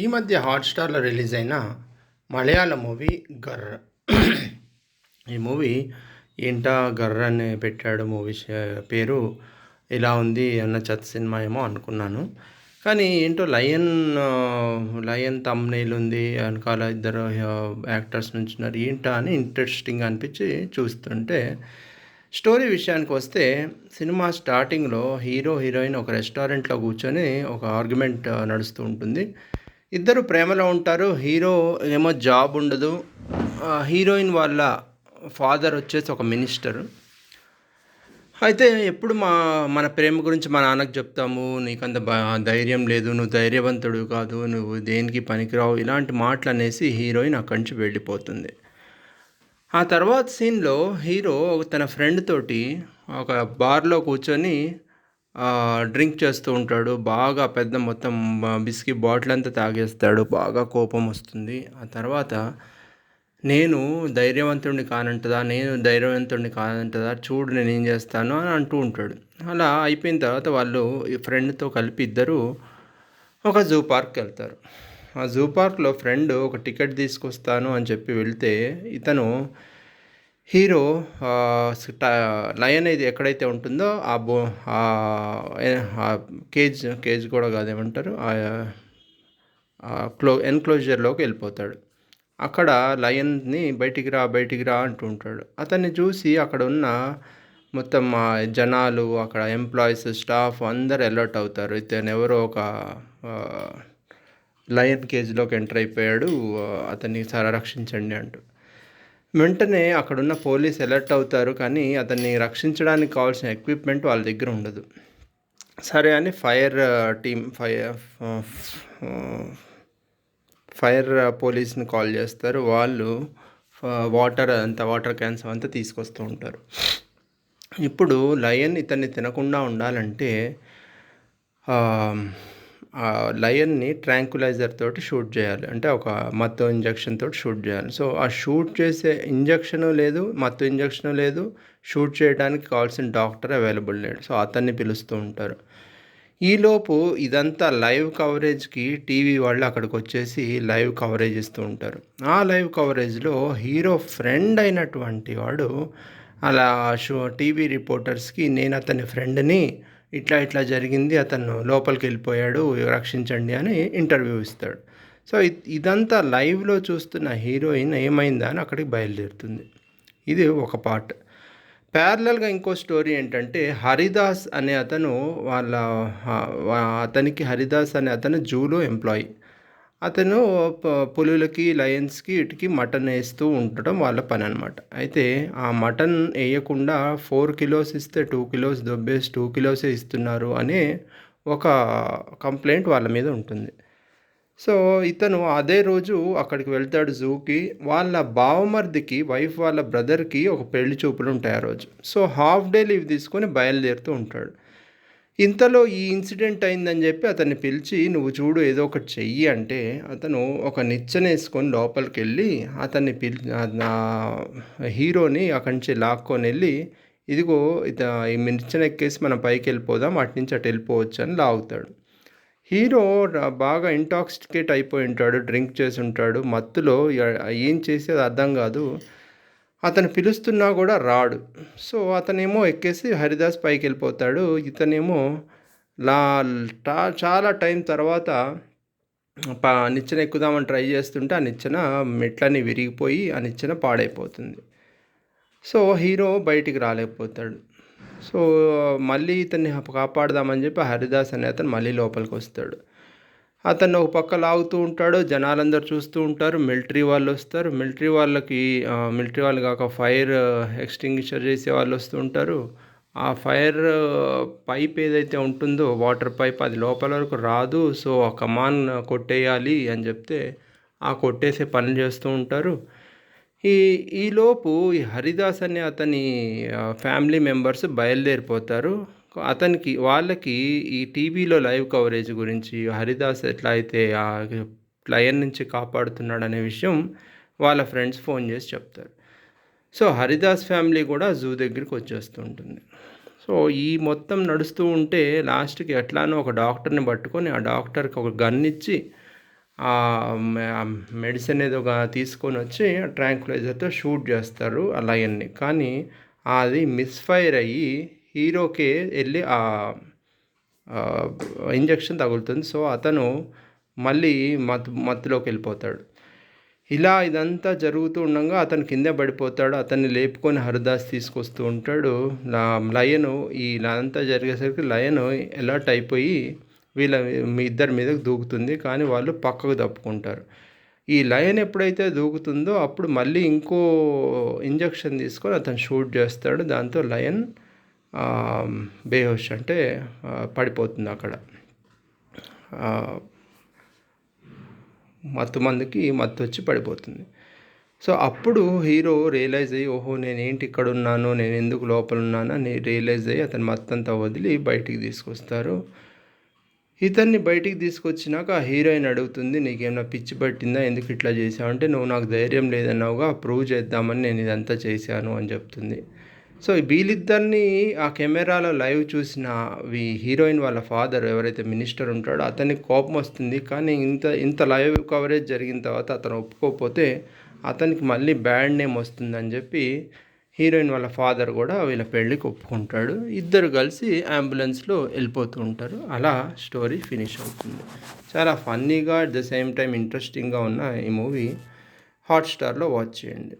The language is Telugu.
ఈ మధ్య హాట్స్టార్లో రిలీజ్ అయిన మలయాళ మూవీ గర్ర ఈ మూవీ ఏంటా గర్ర అని పెట్టాడు మూవీ పేరు ఇలా ఉంది అన్న చెత్త సినిమా ఏమో అనుకున్నాను. కానీ ఏంటో లయన్ లయన్ తమ్నేల్ ఉంది వెనకాల ఇద్దరు యాక్టర్స్ నుంచున్నారు ఏంటా అని ఇంట్రెస్టింగ్ అనిపించి చూస్తుంటే స్టోరీ విషయానికి వస్తే సినిమా స్టార్టింగ్లో హీరో హీరోయిన్ ఒక రెస్టారెంట్లో కూర్చొని ఒక ఆర్గ్యుమెంట్ నడుస్తూ ఉంటుంది. ఇద్దరు ప్రేమలో ఉంటారు. హీరో ఏమో జాబ్ ఉండదు. హీరోయిన్ వాళ్ళ ఫాదర్ వచ్చేసి ఒక మినిస్టర్. అయితే ఎప్పుడు మా మన ప్రేమ గురించి మా నాన్నకు చెప్తాము. నీకంత బ ధైర్యం లేదు. నువ్వు ధైర్యవంతుడు కాదు. నువ్వు దేనికి పనికిరావు. ఇలాంటి మాటలు అనేసి హీరోయిన్ అక్కడి నుంచి వెళ్ళిపోతుంది. ఆ తర్వాత సీన్లో హీరో తన ఫ్రెండ్ తోటి ఒక బార్లో కూర్చొని డ్రింక్ చేస్తూ ఉంటాడు. బాగా పెద్ద మొత్తం బిస్కీ బాటిల్ అంతా తాగేస్తాడు. బాగా కోపం వస్తుంది. ఆ తర్వాత నేను ధైర్యవంతుడిని కానంటదా? నేను ధైర్యవంతుడిని కానంటదా? చూడు నేను ఏం చేస్తాను అని అంటూ ఉంటాడు. అలా అయిపోయిన తర్వాత వాళ్ళు ఈ ఫ్రెండ్తో కలిపి ఇద్దరు ఒక జూ పార్క్కి వెళ్తారు ఆ జూ పార్క్లో ఫ్రెండ్ ఒక టికెట్ తీసుకొస్తాను అని చెప్పి వెళ్తే ఇతను హీరో లయన్ అయితే ఎక్కడైతే ఉంటుందో ఆ బో ఆ కేజ్ కేజ్ కూడా కాదేమంటారు? ఆ క్లో ఎన్క్లోజర్లోకి వెళ్ళిపోతాడు. అక్కడ లయన్ని బయటికి రా బయటికి రా అంటూ ఉంటాడు. అతన్ని చూసి అక్కడ ఉన్న మొత్తం జనాలు అక్కడ ఎంప్లాయీస్ స్టాఫ్ అందరు అలర్ట్ అవుతారు. ఇతను ఎవరో ఒక లయన్ కేజ్లోకి ఎంటర్ అయిపోయాడు. అతన్ని సరే రక్షించండి అంటూ. వెంటనే అక్కడున్న పోలీస్ అలర్ట్ అవుతారు కానీ అతన్ని రక్షించడానికి కావాల్సిన ఎక్విప్మెంట్ వాళ్ళ దగ్గర ఉండదు. సరే అని ఫైర్ టీమ్ ఫైర్ ఫైర్ పోలీస్ని కాల్ చేస్తారు. వాళ్ళు వాటర్ అంతా వాటర్ క్యాన్స్ అంతా తీసుకొస్తూ ఉంటారు. ఇప్పుడు లయన్ ఇతన్ని తినకుండా ఉండాలంటే లయన్ని ట్రాంకులైజర్ తోటి షూట్ చేయాలి. అంటే ఒక మత్తు ఇంజక్షన్ తోటి షూట్ చేయాలి. సో ఆ షూట్ చేసే ఇంజక్షను లేదు మత్తు ఇంజక్షను లేదు షూట్ చేయడానికి కావాల్సిన డాక్టర్ అవైలబుల్ లేడు. సో అతన్ని పిలుస్తూ ఉంటారు. ఈలోపు ఇదంతా లైవ్ కవరేజ్కి టీవీ వాళ్ళు అక్కడికి వచ్చేసి లైవ్ కవరేజ్ ఇస్తూ ఉంటారు. ఆ లైవ్ కవరేజ్లో హీరో ఫ్రెండ్ అయినటువంటి వాడు అలా షో టీవీ రిపోర్టర్స్కి నేను అతని ఫ్రెండ్ని ఇట్లా ఇట్లా జరిగింది అతను లోపలికి వెళ్ళిపోయాడు రక్షించండి అని ఇంటర్వ్యూ ఇస్తాడు. సో ఇదంతా లైవ్లో చూస్తున్న హీరోయిన్ ఏమైందా అని అక్కడికి బయలుదేరుతుంది. ఇది ఒక పార్ట్. ప్యారలల్గా ఇంకో స్టోరీ ఏంటంటే హరిదాస్ అనే అతను వాళ్ళ అతనికి హరిదాస్ అనే అతను జూలో ఎంప్లాయీ. అతను పులులకి లయన్స్కి ఇటుకి మటన్ వేస్తూ ఉండటం వాళ్ళ పని అనమాట అయితే ఆ మటన్ వేయకుండా ఫోర్ కిలోస్ ఇస్తే టూ కిలోస్ దొబ్బేసి టూ కిలోసే ఇస్తున్నారు అనే ఒక కంప్లైంట్ వాళ్ళ మీద ఉంటుంది. సో ఇతను అదే రోజు అక్కడికి వెళ్తాడు జూకి. వాళ్ళ బావమర్దికి వైఫ్ వాళ్ళ బ్రదర్కి ఒక పెళ్ళి చూపులు ఉంటాయి ఆ రోజు. సో హాఫ్ డే లీవ్ తీసుకొని బయలుదేరుతూ ఉంటాడు. ఇంతలో ఈ ఇన్సిడెంట్ అయిందని చెప్పి అతన్ని పిలిచి నువ్వు చూడు ఏదో ఒకటి చెయ్యి అంటే అతను ఒక నిచ్చెన వేసుకొని లోపలికి వెళ్ళి అతన్ని పిలి హీరోని అక్కడి నుంచి లాక్కొని వెళ్ళి ఇదిగో ఇత ఈ నిచ్చెన ఎక్కేసి మనం పైకి వెళ్ళిపోదాం అటు నుంచి అటు వెళ్ళిపోవచ్చు అని లాగుతాడు. హీరో బాగా ఇంటాక్సికేట్ అయిపోయి ఉంటాడు డ్రింక్ చేసి ఉంటాడు. మత్తులో ఏం చేసేది అర్థం కాదు. అతను పిలుస్తున్నా కూడా రాడు. సో అతనేమో ఎక్కేసి హరిదాస్ పైకి వెళ్ళిపోతాడు ఇతనేమో లా చాలా టైం తర్వాత నిచ్చెన ఎక్కుదామని ట్రై చేస్తుంటే ఆ నిచ్చెన మెట్లని విరిగిపోయి ఆ నిచ్చెన పాడైపోతుంది. సో హీరో బయటికి రాలేకపోతాడు. సో మళ్ళీ ఇతన్ని కాపాడదామని చెప్పి హరిదాస్ అనే అతను మళ్ళీ లోపలికి వస్తాడు అతను ఒక పక్క లాగుతూ ఉంటాడు జనాలందరూ చూస్తూ ఉంటారు మిలిటరీ వాళ్ళు వస్తారు. మిలిటరీ వాళ్ళకి మిలిటరీ వాళ్ళు కాక ఫైర్ ఎక్స్టింగ్విషర్ చేసే వాళ్ళు వస్తూ ఉంటారు. ఆ ఫైర్ పైప్ ఏదైతే ఉంటుందో వాటర్ పైప్ అది లోపల వరకు రాదు. సో ఆ కమాన్ కొట్టేయాలి అని చెప్తే ఆ కొట్టేసే పనులు చేస్తూ ఉంటారు. ఈ ఈలోపు ఈ హరిదాస్ అనే అతని ఫ్యామిలీ మెంబర్స్ బయలుదేరిపోతారు. అతనికి వాళ్ళకి ఈ టీవీలో లైవ్ కవరేజ్ గురించి హరిదాస్ ఎట్లా అయితే ఆ లయన్ నుంచి కాపాడుతున్నాడు అనే విషయం వాళ్ళ ఫ్రెండ్స్ ఫోన్ చేసి చెప్తారు. సో హరిదాస్ ఫ్యామిలీ కూడా జూ దగ్గరికి వచ్చేస్తూ ఉంటుంది. సో ఈ మొత్తం నడుస్తూ ఉంటే లాస్ట్కి ఎట్లానో ఒక డాక్టర్ని పట్టుకొని ఆ డాక్టర్కి ఒక గన్ ఇచ్చి ఆ మెడిసిన్ ఏదో ఒక తీసుకొని వచ్చి ట్రాంక్లైజర్తో షూట్ చేస్తారు ఆ లయన్ని. కానీ అది మిస్ఫైర్ అయ్యి హీరోకి వెళ్ళి ఆ ఇంజెక్షన్ తగులుతుంది. సో అతను మళ్ళీ మత్ మత్తులోకి వెళ్ళిపోతాడు. ఇలా ఇదంతా జరుగుతూ ఉండగా అతను కింద పడిపోతాడు. అతన్ని లేపుకొని హరిదాస్ తీసుకొస్తూ ఉంటాడు. లయను ఈ అంతా జరిగేసరికి లయను ఎలర్ట్ అయిపోయి వీళ్ళ మీ ఇద్దరి మీదకి దూకుతుంది. కానీ వాళ్ళు పక్కకు తప్పుకుంటారు. ఈ లయన్ ఎప్పుడైతే దూకుతుందో అప్పుడు మళ్ళీ ఇంకో ఇంజక్షన్ తీసుకొని అతను షూట్ చేస్తాడు. దాంతో లయన్ బేహోష్ అంటే పడిపోతుంది అక్కడ. మత్తు మందుకి మత్తు వచ్చి పడిపోతుంది. సో అప్పుడు హీరో రియలైజ్ అయ్యి ఓహో నేను ఏంటి ఇక్కడ ఉన్నాను నేను ఎందుకు లోపల ఉన్నాను అని రియలైజ్ అయ్యి అతను మత్తంతా వదిలి బయటికి తీసుకొస్తారు. ఇతన్ని బయటికి తీసుకొచ్చినాక ఆ హీరోయిన్ అడుగుతుంది నీకేమైనా పిచ్చి పట్టిందా? ఎందుకు ఇట్లా చేసావు? అంటే నువ్వు నాకు ధైర్యం లేదన్నావుగా ప్రూవ్ చేద్దామని నేను ఇదంతా చేశాను అని చెప్తుంది. సో వీళ్ళిద్దరిని ఆ కెమెరాలో లైవ్ చూసిన హీరోయిన్ వాళ్ళ ఫాదర్ ఎవరైతే మినిస్టర్ ఉంటాడో అతనికి కోపం వస్తుంది. కానీ ఇంత ఇంత లైవ్ కవరేజ్ జరిగిన తర్వాత అతను ఒప్పుకోకపోతే అతనికి మళ్ళీ బ్యాడ్ నేమ్ వస్తుందని చెప్పి హీరోయిన్ వాళ్ళ ఫాదర్ కూడా వీళ్ళ పెళ్ళికి ఒప్పుకుంటాడు. ఇద్దరు కలిసి అంబులెన్స్లో వెళ్ళిపోతూ ఉంటారు. అలా స్టోరీ ఫినిష్ అవుతుంది. చాలా ఫన్నీగా అట్ ద సేమ్ టైం ఇంట్రెస్టింగ్గా ఉన్న ఈ మూవీ హాట్స్టార్లో వాచ్ చేయండి.